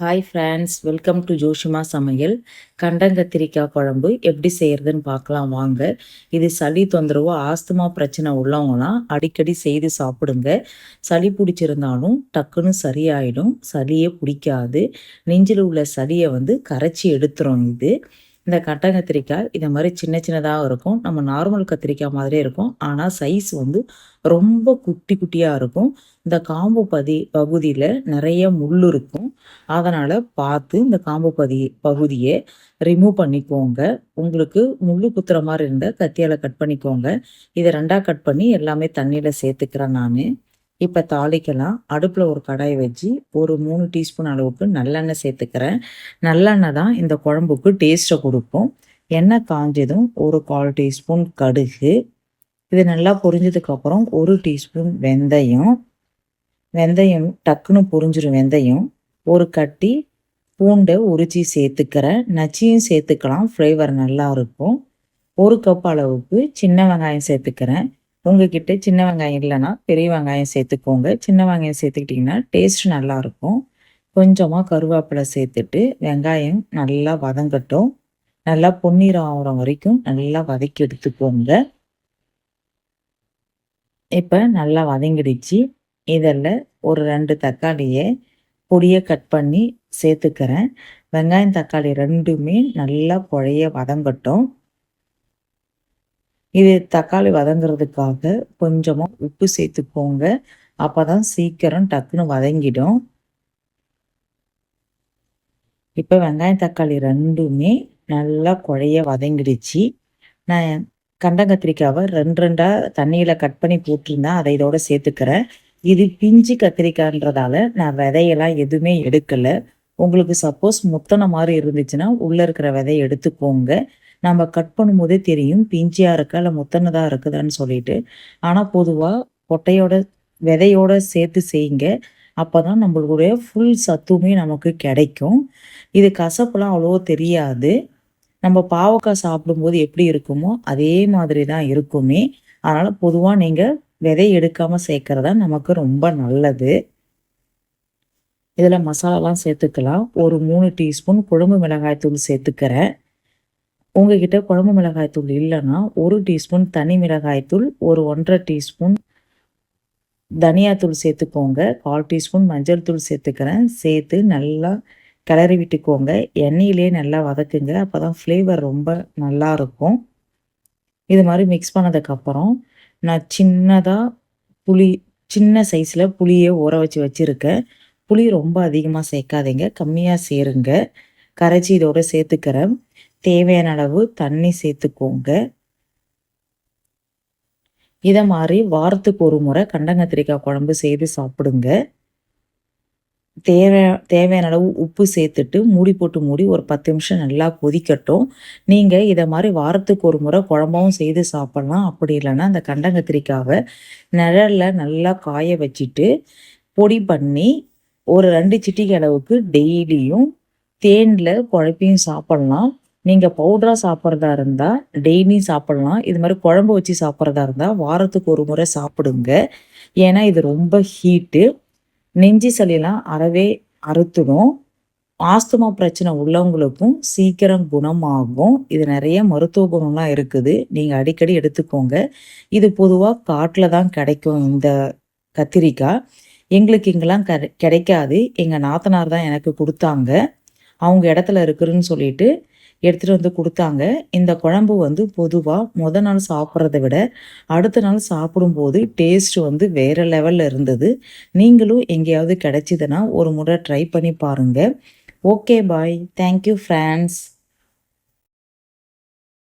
Hi friends welcome to Joshima சமையல் கண்டங்கத்திரிக்காய் குழம்பு எப்படி செய்கிறதுன்னு பார்க்கலாம் வாங்க. இது சளி தொந்தரவு ஆஸ்துமா பிரச்சனை உள்ளவங்களாம் அடிக்கடி செய்து சாப்பிடுங்க. சளி பிடிச்சிருந்தாலும் டக்குன்னு சரியாயிடும். சளியே பிடிக்காது. நெஞ்சில் உள்ள சளியை வந்து கரைச்சி எடுத்துரும் இது. இந்த கட்டை கத்திரிக்காய் இதை மாதிரி சின்ன சின்னதாக இருக்கும். நம்ம நார்மல் கத்திரிக்காய் மாதிரியே இருக்கும். ஆனால் சைஸ் வந்து ரொம்ப குட்டி குட்டியாக இருக்கும். இந்த காம்பு பதி பகுதியில் நிறைய முள் இருக்கும். அதனால் பார்த்து இந்த காம்பு பதி பகுதியை ரிமூவ் பண்ணிக்கோங்க. உங்களுக்கு முள் குத்துற மாதிரி இருந்தால் கத்தியால் கட் பண்ணிக்கோங்க. இதை ரெண்டாக கட் பண்ணி எல்லாமே தண்ணியில் சேர்த்துக்கிறேன் நான். இப்போ தாளிக்கலாம். அடுப்பில் ஒரு கடாயை வச்சு ஒரு மூணு டீஸ்பூன் அளவுக்கு நல்லெண்ணெய் சேர்த்துக்கிறேன். நல்லெண்ணெய் தான் இந்த குழம்புக்கு டேஸ்ட்டை கொடுக்கும். எண்ணெய் காஞ்சதும் ஒரு கால் டீஸ்பூன் கடுகு. இது நல்லா பொரிஞ்சதுக்கப்புறம் ஒரு டீஸ்பூன் வெந்தயம். வெந்தயம் டக்குன்னு பொரிஞ்சிடும் வெந்தயம். ஒரு கட்டி பூண்டை உரிச்சி சேர்த்துக்கிறேன். நச்சியும் சேர்த்துக்கலாம். ஃப்ளேவர் நல்லா இருக்கும். ஒரு கப் அளவுக்கு சின்ன வெங்காயம் சேர்த்துக்கிறேன். உங்ககிட்ட சின்ன வெங்காயம் இல்லைன்னா பெரிய வெங்காயம் சேர்த்துக்கோங்க. சின்ன வெங்காயம் சேர்த்துக்கிட்டிங்கன்னா டேஸ்ட் நல்லாயிருக்கும். கொஞ்சமாக கருவேப்பிலை சேர்த்துட்டு வெங்காயம் நல்லா வதங்கட்டும். நல்லா பொன்னிறம் ஆகிற வரைக்கும் நல்லா வதக்கி எடுத்துக்கோங்க. இப்போ நல்லா வதங்கிடுச்சு. இதில் ஒரு ரெண்டு தக்காளியை பொடியை கட் பண்ணி சேர்த்துக்கிறேன். வெங்காயம் தக்காளி ரெண்டுமே நல்லா குழைய வதங்கட்டும். இது தக்காளி வதங்குறதுக்காக கொஞ்சமாக உப்பு சேர்த்துக்கோங்க. அப்போ தான் சீக்கிரம் டக்குன்னு வதங்கிடும். இப்போ வெங்காயம் தக்காளி ரெண்டுமே நல்லா குழைய வதங்கிடுச்சு. நான் கண்டங்கத்திரிக்காவை ரெண்டு ரெண்டாக தண்ணியில் கட் பண்ணி போட்டிருந்தேன் அதை இதோட சேர்த்துக்கிறேன். இது பிஞ்சு கத்திரிக்காய்ன்றதால நான் விதையெல்லாம் எதுவுமே எடுக்கலை. உங்களுக்கு சப்போஸ் முத்தனை மாதிரி இருந்துச்சுன்னா உள்ளே இருக்கிற விதையை எடுத்துக்கோங்க. நம்ம கட் பண்ணும்போதே தெரியும். பிஞ்சியாக இருக்கா இல்லை முத்தனதாக இருக்குதான்னு சொல்லிட்டு. ஆனால் பொதுவாக கொட்டையோட விதையோட சேர்த்து செய்யுங்க. அப்போ தான் நம்மளுடைய ஃபுல் சத்துமே நமக்கு கிடைக்கும். இது கசப்புலாம் அவ்வளோ தெரியாது. நம்ம பாவக்காய் சாப்பிடும்போது எப்படி இருக்குமோ அதே மாதிரி தான் இருக்குமே. அதனால் பொதுவாக நீங்கள் விதை எடுக்காமல் சேர்க்குறதா நமக்கு ரொம்ப நல்லது. இதில் மசாலாலாம் சேர்த்துக்கலாம். ஒரு மூணு டீஸ்பூன் குழம்பு மிளகாய் தூள் சேர்த்துக்கிறேன். உங்ககிட்ட குழம்பு மிளகாய் தூள் இல்லைன்னா ஒரு டீஸ்பூன் தனி மிளகாய் தூள் ஒரு ஒன்றரை டீஸ்பூன் தனியாத்தூள் சேர்த்துக்கோங்க. கால் டீஸ்பூன் மஞ்சள் தூள் சேர்த்துக்கிறேன். சேர்த்து நல்லா கிளறி விட்டுக்கோங்க. எண்ணெயிலே நல்லா வதக்குங்க. அப்போ தான் ஃப்ளேவர் ரொம்ப நல்லா இருக்கும். இது மாதிரி மிக்ஸ் பண்ணதுக்கப்புறம் நான் சின்னதாக புளி சின்ன சைஸில் புளியை ஊற வச்சு வச்சுருக்கேன். புளி ரொம்ப அதிகமாக சேர்க்காதீங்க. கம்மியாக சேருங்க. கரைச்சி இதோட சேர்த்துக்கிறேன். தேவையான அளவு தண்ணி சேர்த்துக்கோங்க. இதை மாதிரி வாரத்துக்கு ஒரு முறை கண்டங்கத்திரிக்காய் குழம்பு செய்து சாப்பிடுங்க. தேவை தேவையான அளவு உப்பு சேர்த்துட்டு மூடி போட்டு மூடி ஒரு பத்து நிமிஷம் நல்லா கொதிக்கட்டும். நீங்கள் இதை மாதிரி வாரத்துக்கு ஒரு முறை குழம்பாவும் செய்து சாப்பிட்லாம். அப்படி இல்லைன்னா அந்த கண்டங்கத்திரிக்காவை நிழலில் நல்லா காய வச்சுட்டு பொடி பண்ணி ஒரு ரெண்டு சிட்டிக்கு அளவுக்கு டெய்லியும் தேனில் குழப்பையும் சாப்பிட்லாம். நீங்கள் பவுடராக சாப்பிட்றதா இருந்தால் டெய்லியும் சாப்பிட்லாம். இது மாதிரி குழம்பு வச்சு சாப்பிட்றதா இருந்தால் வாரத்துக்கு ஒரு முறை சாப்பிடுங்க. ஏன்னா இது ரொம்ப ஹீட்டு நெஞ்சி சளியெல்லாம் அறவே அறுத்துடும். ஆஸ்துமா பிரச்சனை உள்ளவங்களுக்கும் சீக்கிரம் குணமாகும். இது நிறைய மருத்துவ குணம்லாம் இருக்குது. நீங்கள் அடிக்கடி எடுத்துக்கோங்க. இது பொதுவாக காட்டில் தான் கிடைக்கும் இந்த கத்திரிக்காய். எங்களுக்கு இங்கெல்லாம் கிடைக்காது. எங்கள் நாத்தனார் தான் எனக்கு கொடுத்தாங்க. அவங்க இடத்துல இருக்குதுன்னு சொல்லிட்டு எடுத்துகிட்டு வந்து கொடுத்தாங்க. இந்த குழம்பு வந்து பொதுவாக முத நாள் சாப்பிட்றத விட அடுத்த நாள் சாப்பிடும்போது டேஸ்ட் வந்து வேறு லெவலில் இருந்தது. நீங்களும் எங்கேயாவது கிடைச்சிதுன்னா ஒரு முறை ட்ரை பண்ணி பாருங்கள் ஓகே பாய் தேங்க்யூ ஃப்ரெண்ட்ஸ்